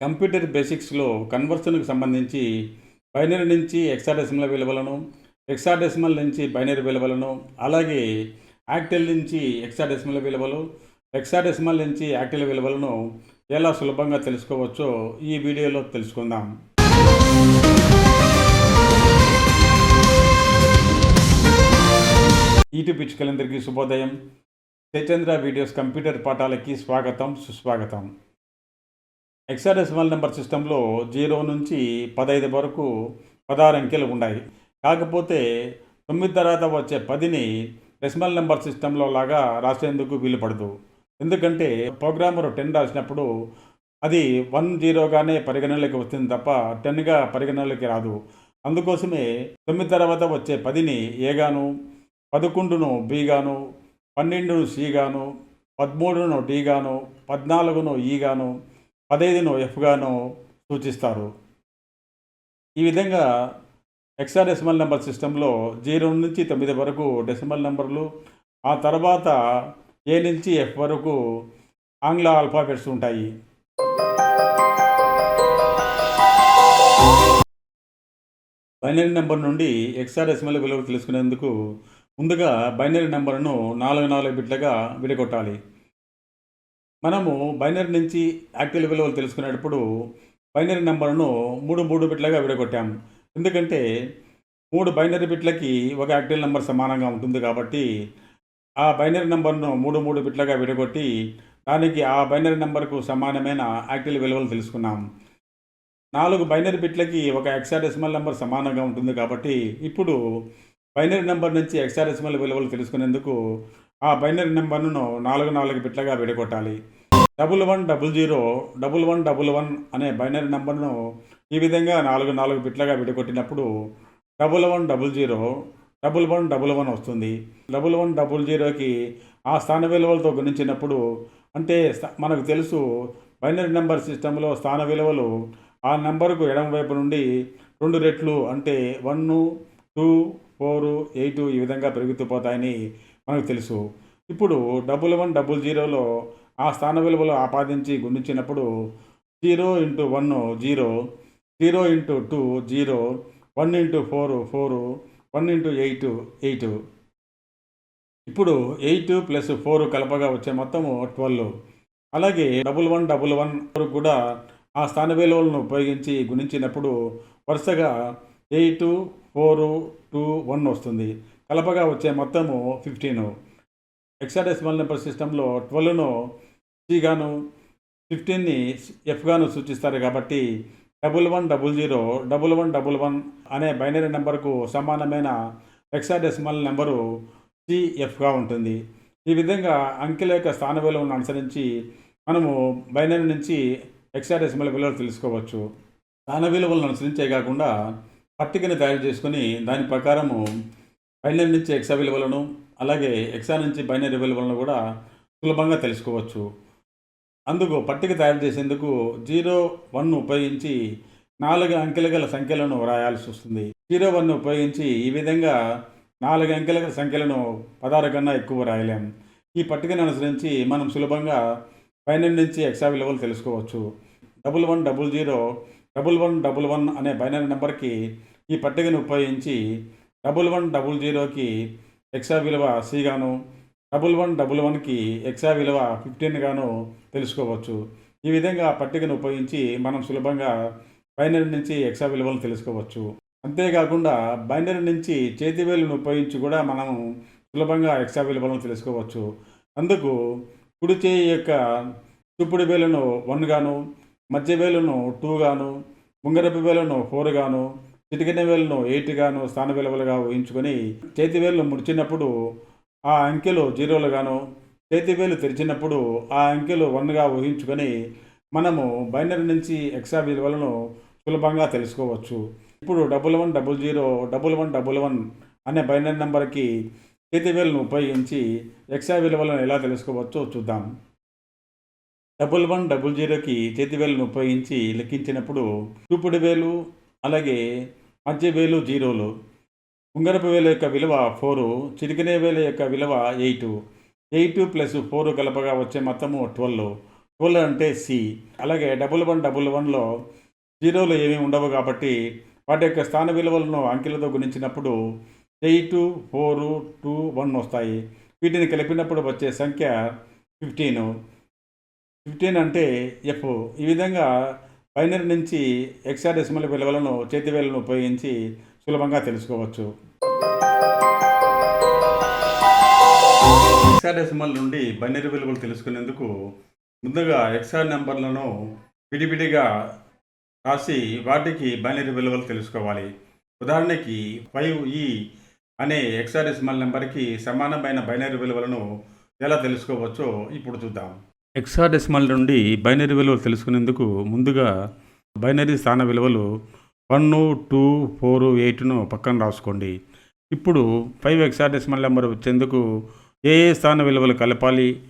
Computer బేసిక్స్లో కన్వర్షన్కి సంబంధించి binary నుంచి ఎక్సాడెసిమల్ విలువలను ఎక్సాడెసిమల్ నుంచి బైనరీ విలువలను అలాగే యాక్టెల్ నుంచి ఎక్సాడెసిమల్ విలువలు ఎక్సాడెసిమల్ నుంచి యాక్టెల్ విలువలను ఎలా సులభంగా తెలుసుకోవచ్చో ఈ వీడియోలో తెలుసుకుందాం. యూట్యూబ్ పిచ్చుకలందరికీ శుభోదయం. చైతేంద్ర వీడియోస్ కంప్యూటర్ పాఠాలకి స్వాగతం సుస్వాగతం. హెక్సాడెసిమల్ నెంబర్ సిస్టంలో జీరో నుంచి పదహైదు వరకు పదహారు అంకెలు ఉన్నాయి. కాకపోతే తొమ్మిది తర్వాత వచ్చే పదిని డెసిమల్ నెంబర్ సిస్టంలో లాగా రాసేందుకు వీలు పడదు. ఎందుకంటే ప్రోగ్రామర్ టెన్ రాసినప్పుడు అది వన్ జీరోగానే పరిగణనలోకి వస్తుంది తప్ప టెన్గా పరిగణనలోకి రాదు. అందుకోసమే తొమ్మిది తర్వాత వచ్చే పదిని ఏగాను పదకొండును బీగాను పన్నెండును సిగాను పదమూడును డీగాను పద్నాలుగును ఈగాను పదహైదును ఎఫ్గాను సూచిస్తారు. ఈ విధంగా హెక్సాడెసిమల్ నెంబర్ సిస్టంలో జీరో నుంచి తొమ్మిది వరకు డెసిమల్ నెంబర్లు ఆ తర్వాత ఏ నుంచి ఎఫ్ వరకు ఆంగ్ల ఆల్ఫాబెట్స్ ఉంటాయి. బైనరీ నెంబర్ నుండి హెక్సాడెసిమల్ విలువ తెలుసుకునేందుకు ముందుగా బైనరీ నెంబర్ను నాలుగు నాలుగు బిట్లుగా విడగొట్టాలి. మనము బైనరీ నుంచి యాక్టివ్ విలువలు తెలుసుకునేటప్పుడు బైనరీ నెంబర్ను మూడు మూడు బిట్లుగా విడగొట్టాం. ఎందుకంటే మూడు బైనరీ బిట్లకి ఒక యాక్టివ్ నెంబర్ సమానంగా ఉంటుంది కాబట్టి ఆ బైనరీ నెంబర్ను మూడు మూడు బిట్లుగా విడగొట్టి దానికి ఆ బైనరీ నెంబర్కు సమానమైన యాక్టివ్ విలువలు తెలుసుకున్నాం. నాలుగు బైనరీ బిట్లకి ఒక ఎక్సాడెసిమల్ నెంబర్ సమానంగా ఉంటుంది కాబట్టి ఇప్పుడు బైనరీ నెంబర్ నుంచి ఎక్సాడెసిమల్ విలువలు తెలుసుకునేందుకు ఆ బైనరీ నెంబర్ను నాలుగు నాలుగు బిట్లుగా విడగొట్టాలి. Double one double zero double one double one అనే బైనరీ నెంబర్ను ఈ విధంగా నాలుగు నాలుగు బిట్లుగా విడగొట్టినప్పుడు double one double zero double one double one వస్తుంది. డబుల్ వన్ డబుల్ జీరోకి ఆ స్థాన విలువలతో గుణించినప్పుడు అంటే మనకు తెలుసు బైనరీ నెంబర్ సిస్టంలో స్థాన విలువలు ఆ నెంబర్కు ఎడమవైపు నుండి రెండు రెట్లు అంటే వన్ టూ ఫోర్ ఎయిట్ ఈ విధంగా పెరుగుతూ పోతాయని మనకు తెలుసు. ఇప్పుడు డబుల్ వన్ డబుల్ జీరోలో ఆ స్థాన విలువలు ఆపాదించి గుణించినప్పుడు zero into one zero zero into two zero one into four four one into eight eight. ఇప్పుడు ఎయిట్ ప్లస్ ఫోర్ కలపగా వచ్చే మొత్తము ట్వెల్వ్. అలాగే డబుల్ వన్ డబుల్ వన్ కూడా ఆ స్థాన విలువలను ఉపయోగించి గుణించినప్పుడు వరుసగా ఎయిట్ ఫోర్ టూ వన్ వస్తుంది. కలపగా వచ్చే మొత్తము ఫిఫ్టీను హెక్సాడెసిమల్ నెంబర్ సిస్టంలో ట్వెల్వ్ను సిగాను ఫిఫ్టీన్ని ఎఫ్గాను సూచిస్తారు కాబట్టి double one double zero double one double one అనే బైనరీ నెంబర్కు సమానమైన హెక్సాడెసిమల్ నెంబరు సిఎఫ్గా ఉంటుంది. ఈ విధంగా అంకెల యొక్క స్థాన విలువను అనుసరించి మనము బైనరీ నుంచి హెక్సాడెసిమల్ విలువలు తెలుసుకోవచ్చు. స్థాన విలువలను అనుసరించే కాకుండా పట్టికని తయారు చేసుకుని దాని ప్రకారము బైనరీ నుంచి ఎక్సా విలువలను అలాగే ఎక్సా నుంచి బైనరీ విలువలను కూడా సులభంగా తెలుసుకోవచ్చు. అందుకు పట్టిక తయారు చేసేందుకు జీరో వన్ ఉపయోగించి నాలుగు అంకెల గల సంఖ్యలను వ్రాయాల్సి వస్తుంది. జీరో వన్ ఉపయోగించి ఈ విధంగా నాలుగు అంకెల గల సంఖ్యలను పదహారు కన్నా ఎక్కువ రాయలేం ఈ పట్టికను అనుసరించి మనం సులభంగా బైనరీ నుంచి ఎక్సా విలువలు తెలుసుకోవచ్చు. Double one double zero double one double one అనే బైనరీ నెంబర్కి ఈ పట్టికను ఉపయోగించి డబుల్ వన్ డబుల్ జీరోకి ఎక్సా విలువ సి గాను డబుల్ వన్ డబుల్ వన్కి ఎక్సా విలువ ఫిఫ్టీన్ గాను తెలుసుకోవచ్చు. ఈ విధంగా పట్టికను ఉపయోగించి మనం సులభంగా బైనరీ నుంచి ఎక్సా విలువలు తెలుసుకోవచ్చు. అంతేకాకుండా బైనరీ నుంచి చేతి వేలును ఉపయోగించి కూడా మనం సులభంగా ఎక్సా విలువలను తెలుసుకోవచ్చు. అందుకు కుడి చేయి యొక్క చుప్పుడు వేలును వన్ గాను మధ్య వేలును టూ గాను ముంగరపు వేలును ఫోర్ గాను చిటికిన వేలును ఎయిట్గాను స్థాన విలువలుగా ఊహించుకొని చేతి వేలు ముడిచినప్పుడు ఆ అంకెలు జీరోలుగాను చేతి వేలు తెరిచినప్పుడు ఆ అంకెలు వన్గా ఊహించుకొని మనము బైనరీ నుంచి ఎక్సా విలువలను సులభంగా తెలుసుకోవచ్చు. ఇప్పుడు double one double zero double one double one అనే బైనరీ నెంబర్కి చేతి వేలను ఉపయోగించి ఎక్సా విలువలను ఎలా తెలుసుకోవచ్చో చూద్దాం. డబుల్ వన్ డబుల్ జీరోకి చేతి వేలును ఉపయోగించి లెక్కించినప్పుడు చూపుడు వేలు అలాగే మధ్య వేలు జీరోలు ఉంగరపు వేల యొక్క విలువ ఫోరు చిటికిన వేల యొక్క విలువ ఎయిట్. ఎయిట్ ప్లస్ ఫోర్ కలపగా వచ్చే మొత్తము ట్వెల్వ్. ట్వెల్వ్ అంటే సి. అలాగే డబుల్ వన్ డబుల్ వన్లో జీరోలు ఏమీ ఉండవు కాబట్టి వాటి యొక్క స్థాన విలువలను అంకెలతో గుణించినప్పుడు ఎయిట్ ఫోర్ టూ వన్ వస్తాయి. వీటిని కలిపినప్పుడు వచ్చే సంఖ్య ఫిఫ్టీన్. ఫిఫ్టీన్ అంటే ఎఫ్. ఈ విధంగా బైనరీ నుంచి ఎక్సాడెసిమల్ విలువలను చేతివేలను ఉపయోగించి సులభంగా తెలుసుకోవచ్చు. ఎక్సాడెసిమల్ నుండి బైనరీ విలువలు తెలుసుకునేందుకు ముందుగా ఎక్సార్ నెంబర్లను విడివిడిగా రాసి వాటికి బైనరీ విలువలు తెలుసుకోవాలి. ఉదాహరణకి ఫైవ్ ఈ అనే ఎక్సాడెసిమల్ నెంబర్కి సమానమైన బైనరీ విలువలను ఎలా తెలుసుకోవచ్చో ఇప్పుడు చూద్దాం. ఎక్సాడెసిమల్ నుండి బైనరీ విలువలు తెలుసుకునేందుకు ముందుగా బైనరీ స్థాన విలువలు వన్ టూ ఫోర్ ఎయిట్ను పక్కన రాసుకోండి. ఇప్పుడు ఫైవ్ ఎక్సాడెసిమల్ నెంబర్ వచ్చేందుకు ఏ ఏ స్థాన విలువలు కలపాలి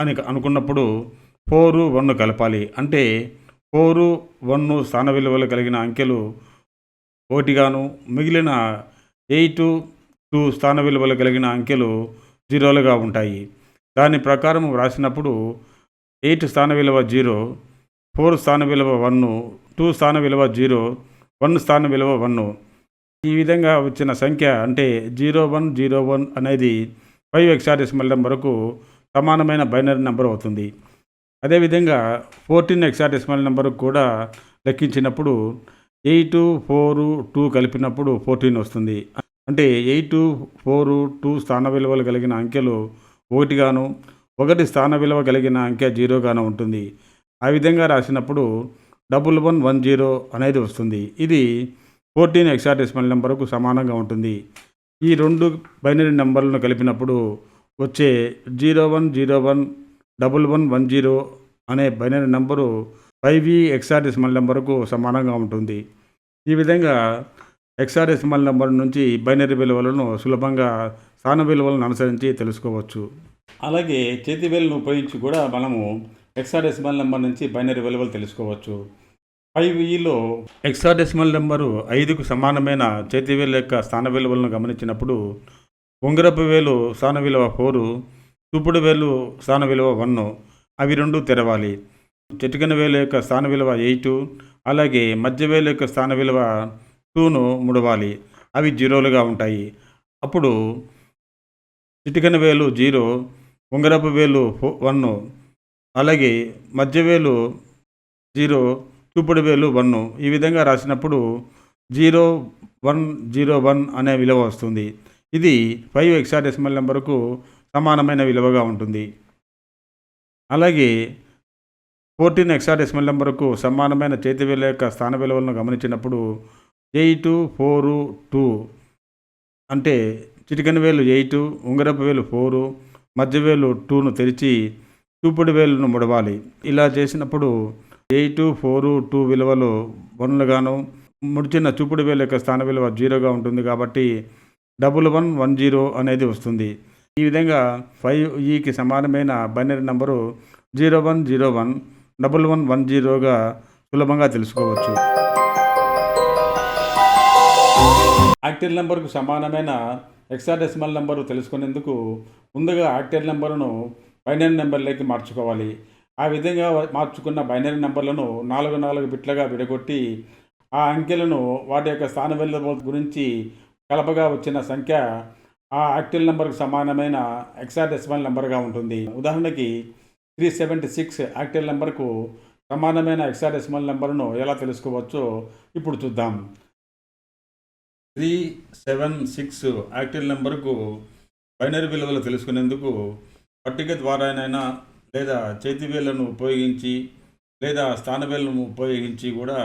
అని అనుకున్నప్పుడు ఫోరు వన్ కలపాలి. అంటే ఫోరు వన్ స్థాన విలువలు కలిగిన అంకెలు ఒకటిగాను మిగిలిన ఎయిట్ టూ స్థాన విలువలు కలిగిన అంకెలు జీరోలుగా ఉంటాయి. దాని ప్రకారం వ్రాసినప్పుడు ఎయిట్ స్థాన విలువ జీరో ఫోర్ స్థాన విలువ వన్ టూ స్థాన విలువ జీరో వన్ స్థాన విలువ వన్. ఈ విధంగా వచ్చిన సంఖ్య అంటే జీరో వన్ జీరో వన్ అనేది ఫైవ్ ఎక్సాడెసిమల్ నెంబర్కు సమానమైన బైనరీ నెంబర్ అవుతుంది. అదేవిధంగా ఫోర్టీన్ ఎక్సాడెసిమల్ నెంబర్ కూడా లెక్కించినప్పుడు ఎయిట్ ఫోర్ టూ కలిపినప్పుడు ఫోర్టీన్ వస్తుంది. అంటే ఎయిట్ ఫోర్ టూ స్థాన విలువలు కలిగిన అంకెలు ఒకటిగాను ఒకటి స్థాన విలువ కలిగిన అంకె జీరోగానే ఉంటుంది. ఆ విధంగా రాసినప్పుడు డబుల్ వన్ వన్ జీరో అనేది వస్తుంది. ఇది ఫోర్టీన్ ఎక్సాడెసిమల్ నెంబర్కు సమానంగా ఉంటుంది. ఈ రెండు బైనరీ నెంబర్లను కలిపినప్పుడు వచ్చే zero one zero one double one one zero అనే binary number five E hexadecimal నెంబర్కు సమానంగా ఉంటుంది. ఈ విధంగా ఎక్సాడెసిమల్ నెంబర్ నుంచి బైనరీ విలువలను సులభంగా స్థాన విలువలను అనుసరించి తెలుసుకోవచ్చు. అలాగే చేతి వేలును ఉపయోగించి కూడా మనము ఎక్సాడెసిమల్ నెంబర్ నుంచి బైనరీ విలువలు తెలుసుకోవచ్చు. ఫైవ్ e ఈలో ఎక్సాడెసిమల్ నెంబరు ఐదుకు సమానమైన చేతి వేలు యొక్క స్థాన విలువలను గమనించినప్పుడు ఉంగరపు వేలు స్థాన విలువ ఫోరు చూపుడు వేలు స్థాన విలువ వన్ అవి రెండు తెరవాలి. చిటికెన వేలు యొక్క స్థాన విలువ ఎయిట్ అలాగే మధ్య వేలు యొక్క స్థాన విలువ టూను ముడవాలి. అవి జీరోలుగా ఉంటాయి. అప్పుడు చిటికన వేలు జీరో ఉంగరపు వేలు ఫో వన్ అలాగే మధ్యవేలు జీరో చూపుడు వేలు వన్ ఈ విధంగా రాసినప్పుడు జీరో వన్ జీరో వన్ అనే విలువ వస్తుంది. ఇది ఫైవ్ ఎక్సాడెసిమల్ నెంబర్కు సమానమైన విలువగా ఉంటుంది. అలాగే ఫోర్టీన్ ఎక్సాడెసిమల్ నెంబర్కు సమానమైన చేతి వేల యొక్క స్థాన విలువలను గమనించినప్పుడు ఎయిట్ ఫోరు టూ అంటే చిటికెన్ వేలు ఎయిట్ ఉంగరపు వేలు ఫోరు మధ్యవేలు టూను తెరిచి చూపుడు వేలును ముడవాలి. ఇలా చేసినప్పుడు ఎయిట్ ఫోర్ టూ విలువలు వన్లుగాను ముడిచిన చూపుడు వేలు యొక్క స్థాన విలువ జీరోగా ఉంటుంది కాబట్టి డబుల్ వన్ వన్ జీరో అనేది వస్తుంది. ఈ విధంగా ఫైవ్ ఈకి సమానమైన binary number zero one zero one double one one జీరోగా సులభంగా తెలుసుకోవచ్చు. యాక్టివ్ నెంబర్కు సమానమైన ఎక్సాడెసిమల్ నెంబరు తెలుసుకునేందుకు ముందుగా యాక్టివ్ నెంబరును బైనరీ నెంబర్లోకి మార్చుకోవాలి. ఆ విధంగా మార్చుకున్న బైనరీ నెంబర్లను నాలుగు నాలుగు బిట్లుగా విడగొట్టి ఆ అంకెలను వాటి యొక్క స్థాన గురించి కలపగా వచ్చిన సంఖ్య ఆ యాక్టివ్ నెంబర్కు సమానమైన ఎక్సాడెసిమల్ నెంబర్గా ఉంటుంది. ఉదాహరణకి త్రీ సెవెంటీ సిక్స్ యాక్టివ్ నెంబర్కు సమానమైన ఎక్సాడెసిమల్ నెంబర్ను ఎలా తెలుసుకోవచ్చో ఇప్పుడు చూద్దాం. త్రీ సెవెన్ సిక్స్ యాక్టివ్ నెంబర్కు బైనరీ విలువలు తెలుసుకునేందుకు పట్టిక ద్వారానైనా లేదా చేతి వేళ్ళను ఉపయోగించి లేదా స్థాన వేళ్ళను ఉపయోగించి కూడా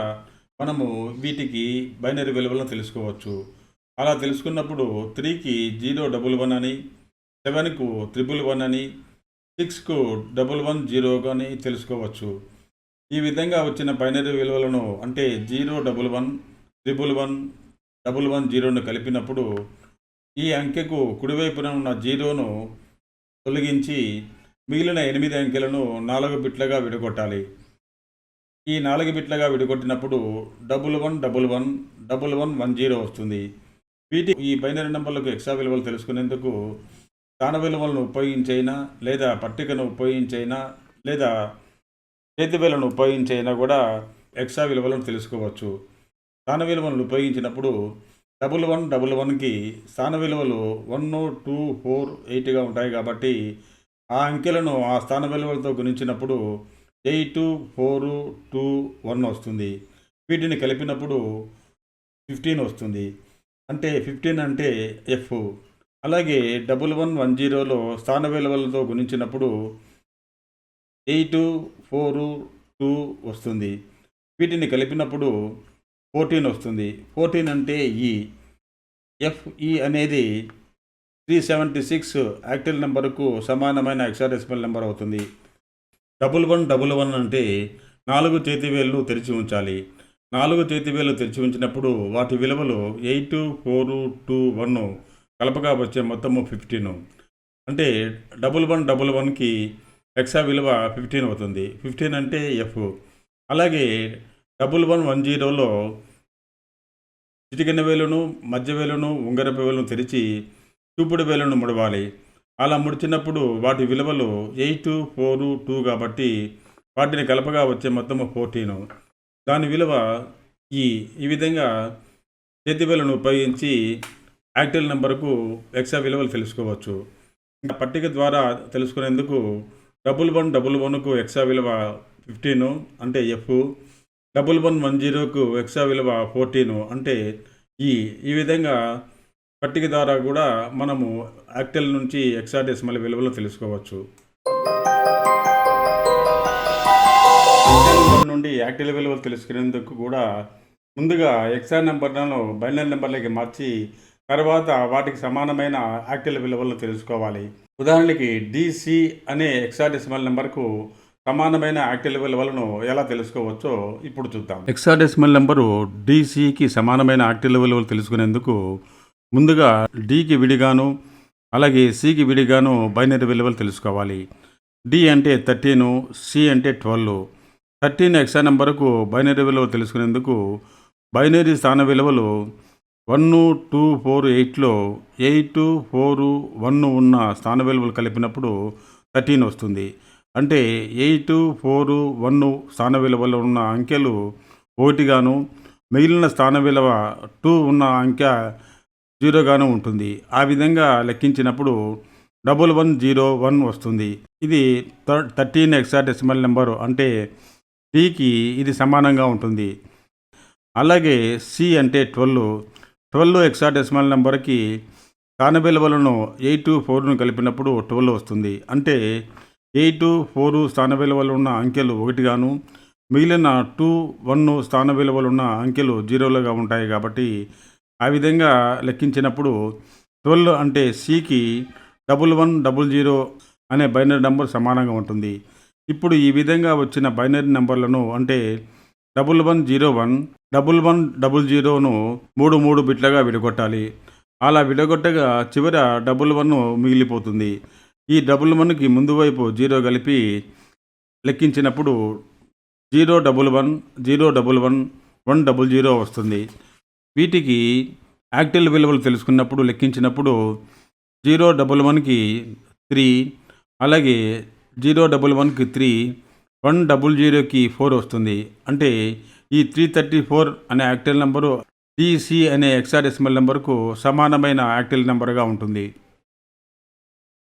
మనము వీటికి బైనరీ విలువలను తెలుసుకోవచ్చు. అలా తెలుసుకున్నప్పుడు త్రీకి జీరో డబుల్ వన్ అని సెవెన్కు త్రిబుల్ వన్ అని సిక్స్కు డబుల్ వన్ జీరో అని తెలుసుకోవచ్చు. ఈ విధంగా వచ్చిన బైనరీ విలువలను అంటే zero double one triple one double one జీరోను కలిపినప్పుడు ఈ అంకెకు కుడివైపున ఉన్న జీరోను తొలగించి మిగిలిన ఎనిమిది అంకెలను నాలుగు బిట్లుగా విడగొట్టాలి. ఈ నాలుగు బిట్లుగా విడగొట్టినప్పుడు double one double one double one one zero వస్తుంది. వీటి ఈ బైనరీ నెంబర్లకు ఎక్స్ట్రా విలువలు తెలుసుకునేందుకు స్థాన విలువలను ఉపయోగించైనా లేదా పట్టికను ఉపయోగించైనా లేదా చేతి వేలను ఉపయోగించైనా కూడా ఎక్స్ట్రా విలువలను తెలుసుకోవచ్చు. స్థాన విలువలను ఉపయోగించినప్పుడు డబుల్ వన్ డబుల్ వన్కి స్థాన విలువలు వన్ టూ ఫోర్ ఎయిట్గా ఉంటాయి కాబట్టి ఆ అంకెలను ఆ స్థాన విలువలతో గుణించినప్పుడు ఎయిట్ ఫోర్ టూ వన్ వస్తుంది. వీటిని కలిపినప్పుడు ఫిఫ్టీన్ వస్తుంది. అంటే ఫిఫ్టీన్ అంటే ఎఫ్. అలాగే డబుల్ వన్ వన్ జీరోలో స్థాన విలువలతో గుణించినప్పుడు ఎయిట్ ఫోర్ టూ వస్తుంది. వీటిని కలిపినప్పుడు ఫోర్టీన్ వస్తుంది. ఫోర్టీన్ అంటే ఈ. ఎఫ్ఈ అనేది త్రీ సెవెంటీ సిక్స్ యాక్టివ్ నెంబర్కు సమానమైన హెక్సాడెసిమల్ నెంబర్ అవుతుంది. డబుల్ వన్ డబుల్ వన్ అంటే నాలుగు చేతి వేళ్ళు తెరిచి ఉంచాలి. నాలుగు చేతి వేళ్ళు తెరిచి ఉంచినప్పుడు వాటి విలువలు ఎయిట్ ఫోర్ టూ వన్ కలపగా వచ్చే మొత్తము ఫిఫ్టీన్. అంటే డబుల్ వన్ డబుల్ వన్కి ఎక్సా విలువ ఫిఫ్టీన్ అవుతుంది. ఫిఫ్టీన్ అంటే ఎఫ్. అలాగే డబుల్ వన్ వన్ జీరోలో చిటికెన వేలును మధ్య వేలును ఉంగరపు వేలును తెరిచి చూపుడు వేలును ముడవాలి. అలా ముడిచినప్పుడు వాటి విలువలు ఎయిట్ ఫోర్ టూ కాబట్టి వాటిని కలపగా వచ్చే మొత్తము ఫోర్టీన్. దాని విలువ ఈ ఈ విధంగా చేతి వేలను ఉపయోగించి యాక్టివ్ నెంబర్కు ఎక్స్ట్రా విలువలు తెలుసుకోవచ్చు. ఇంకా పట్టిక ద్వారా తెలుసుకునేందుకు డబుల్ వన్ డబుల్ వన్కు ఎక్స్ట్రా విలువ ఫిఫ్టీను అంటే ఎఫ్ డబుల్ వన్ వన్ జీరోకు ఎక్సా విలువ ఫోర్టీను అంటే ఈ ఈ విధంగా పట్టిక ద్వారా కూడా మనము యాక్టెల్ నుంచి ఎక్స్ట్రా విలువలు తెలుసుకోవచ్చు. నుండి యాక్టెల్ విలువలు తెలుసుకునేందుకు కూడా ముందుగా ఎక్సా నెంబర్లను బైనరీ నెంబర్లకి మార్చి తర్వాత వాటికి సమానమైన యాక్టెల్ విలువలను తెలుసుకోవాలి. ఉదాహరణకి డిసి అనే ఎక్సాడెసిమల్ నెంబర్కు సమానమైన యాక్టివ్ విలువలను ఎలా తెలుసుకోవచ్చో ఇప్పుడు చూద్దాం. ఎక్సాడెసిమల్ నెంబరు డిసికి సమానమైన యాక్టివ్ విలువలు తెలుసుకునేందుకు ముందుగా డికి విడిగాను అలాగే సికి విడిగాను బైనరీ విలువలు తెలుసుకోవాలి. డి అంటే థర్టీను సి అంటే ట్వెల్వ్ థర్టీన్ ఎక్సా నెంబర్కు బైనరీ విలువ తెలుసుకునేందుకు బైనరీ స్థాన విలువలు వన్ టూ ఫోర్ ఎయిట్లో ఎయిట్ ఫోర్ వన్ ఉన్న స్థాన విలువలు కలిపినప్పుడు థర్టీన్ వస్తుంది. అంటే ఎయిట్ ఫోర్ వన్ స్థాన విలువలో ఉన్న అంకెలు ఒకటిగాను మిగిలిన స్థాన విలువ టూ ఉన్న అంకె జీరోగాను ఉంటుంది. ఆ విధంగా లెక్కించినప్పుడు డబుల్ వన్ జీరో వన్ వస్తుంది. ఇది థర్టీన్ ఎక్స్ట్రా డెసిమల్ నెంబరు అంటే టీకి ఇది సమానంగా ఉంటుంది. అలాగే సి అంటే ట్వెల్వ్. ట్వెల్వ్ ఎక్స్ట్రా డెసిమల్ నెంబర్కి స్థాన విలువలను ఎయిట్ ఫోర్ను కలిపినప్పుడు ట్వెల్వ్ వస్తుంది. అంటే ఎయిట్ ఫోర్ స్థాన విలువలు ఉన్న అంకెలు ఒకటిగాను మిగిలిన టూ వన్ స్థాన విలువలు ఉన్న అంకెలు జీరోలుగా ఉంటాయి కాబట్టి ఆ విధంగా లెక్కించినప్పుడు ట్వెల్వ్ అంటే సికి డబుల్ వన్ డబుల్ జీరో అనే బైనరీ నెంబర్ సమానంగా ఉంటుంది. ఇప్పుడు ఈ విధంగా వచ్చిన బైనరీ నెంబర్లను అంటే double one zero one double one double జీరోను మూడు మూడు బిట్లుగా విడగొట్టాలి. అలా విడగొట్టగా చివర డబుల్ వన్ మిగిలిపోతుంది. ఈ డబుల్ వన్కి ముందు వైపు జీరో కలిపి లెక్కించినప్పుడు zero double one zero double one one double zero వస్తుంది. వీటికి యాక్టివ్ విలువలు తెలుసుకున్నప్పుడు లెక్కించినప్పుడు జీరో డబుల్ వన్కి త్రీ అలాగే జీరో డబుల్ వన్కి త్రీ వన్ డబుల్ జీరోకి ఫోర్ వస్తుంది. అంటే ఈ త్రీ థర్టీ ఫోర్ అనే యాక్టివ్ నెంబరు డిసి అనే ఎక్సాడెసిమల్ నెంబర్కు సమానమైన యాక్టివ్ నెంబర్గా ఉంటుంది.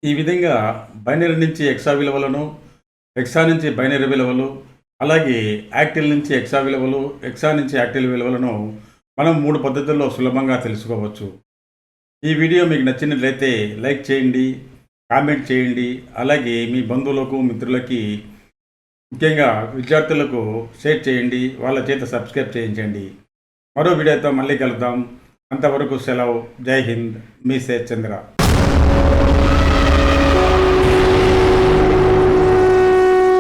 ఈ విధంగా బైనరీ నుంచి ఎక్సా విలువలను ఎక్సా నుంచి బైనరీ విలువలు అలాగే యాక్టివ్ నుంచి ఎక్సా విలువలు ఎక్సా నుంచి యాక్టివ్ విలువలను మనం మూడు పద్ధతుల్లో సులభంగా తెలుసుకోవచ్చు. ఈ వీడియో మీకు నచ్చినట్లయితే లైక్ చేయండి కామెంట్ చేయండి అలాగే మీ బంధువులకు మిత్రులకి ముఖ్యంగా విద్యార్థులకు షేర్ చేయండి వాళ్ళ చేత సబ్స్క్రైబ్ చేయించండి. మరో వీడియోతో మళ్ళీ కలుద్దాం. అంతవరకు సెలవు. జై హింద్. మీ సే చంద్ర.